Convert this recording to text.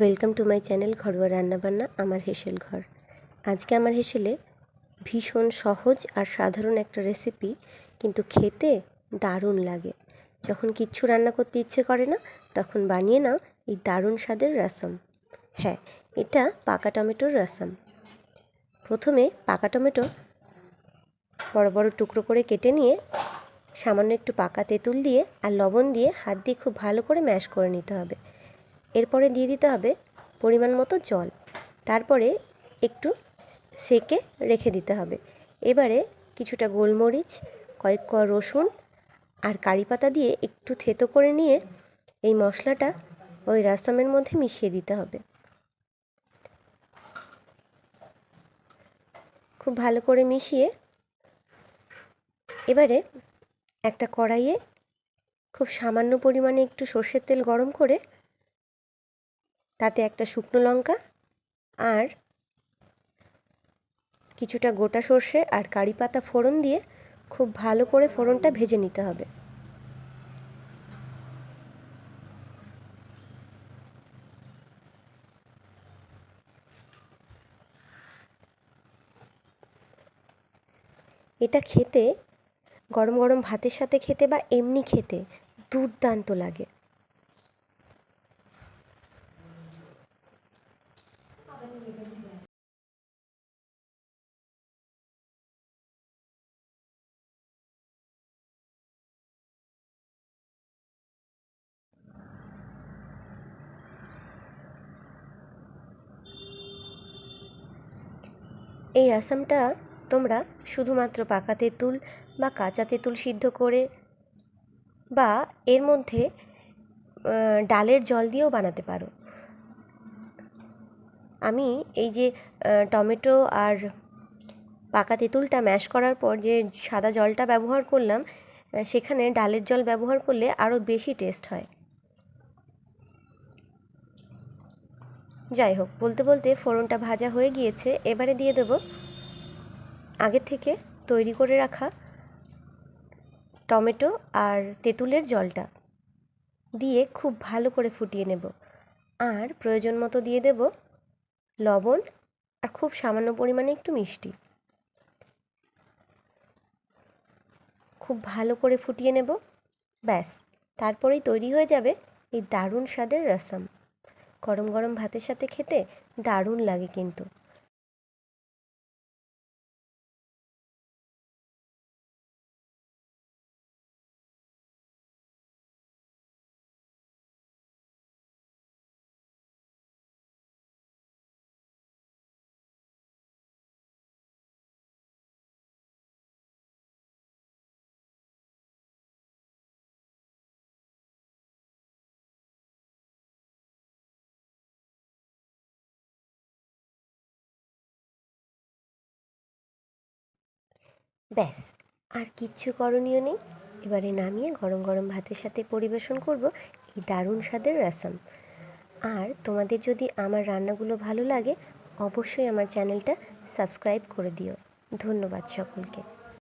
Welcome to my channel ঘরোয়া রান্নাবান্না, আমার হেসেল ঘর। আজকে আমার হেসেলে ভীষণ সহজ আর সাধারণ একটা রেসিপি কিন্তু খেতে দারুণ লাগে। যখন কিচ্ছু রান্না করতে ইচ্ছে করে না, তখন বানিয়ে নাও এই দারুণ স্বাদের রাসাম হ্যাঁ এটা পাকা টমেটোর রাসাম প্রথমে পাকা টমেটো বড় বড় টুকরো করে কেটে নিয়ে, সামান্য একটু পাকা তেঁতুল দিয়ে আর লবণ দিয়ে হাত দিয়ে খুব ভালো করে ম্যাশ করে নিতে হবে। এরপরে দিয়ে দিতে হবে পরিমাণ মতো জল। তারপরে একটু সেকে রেখে দিতে হবে। এবারে কিছুটা গোলমরিচ, কয়েক ক রসুন আর কারি পাতা দিয়ে একটু থেতো করে নিয়ে এই মশলাটা ওই রাসামের মধ্যে মিশিয়ে দিতে হবে। খুব ভালো করে মিশিয়ে এবারে একটা কড়াইয়ে খুব সামান্য পরিমাণে একটু সর্ষের তেল গরম করে তাতে একটা শুকনো লঙ্কা আর কিছুটা গোটা সর্ষে আর কারি পাতা ফোড়ন দিয়ে খুব ভালো করে ফোড়নটা ভেজে নিতে হবে। এটা খেতে, গরম গরম ভাতের সাথে খেতে বা এমনি খেতে দুর্দান্ত লাগে। এই রাসামটা তোমরা শুধুমাত্র পাকা তেঁতুল বা কাঁচা তেঁতুল সিদ্ধ করে বা এর মধ্যে ডালের জল দিয়েও বানাতে পারো। আমি এই যে টমেটো আর পাকা তেঁতুলটা ম্যাশ করার পর যে সাদা জলটা ব্যবহার করলাম সেখানে ডালের জল ব্যবহার করলে আরও বেশি টেস্ট হয়। যাই হোক, বলতে বলতে ফোড়নটা ভাজা হয়ে গিয়েছে। এবারে দিয়ে দেব আগে থেকে তৈরি করে রাখা টমেটো আর তেঁতুলের জলটা দিয়ে খুব ভালো করে ফুটিয়ে নেব। আর প্রয়োজন মতো দিয়ে দেব লবণ আর খুব সামান্য পরিমাণে একটু মিষ্টি। খুব ভালো করে ফুটিয়ে নেব। ব্যাস, তারপরেই তৈরি হয়ে যাবে এই দারুণ স্বাদের রসম গরম গরম ভাতের সাথে খেতে দারুণ লাগে কিন্তু। ব্যাস, আর কিচ্ছু করণীয় নেই। এবারে নামিয়ে গরম গরম ভাতের সাথে পরিবেশন করব এই দারুণ স্বাদের রাসাম। আর তোমাদের যদি আমার রান্নাগুলো ভালো লাগে, অবশ্যই আমার চ্যানেলটা সাবস্ক্রাইব করে দিও। ধন্যবাদ সকলকে।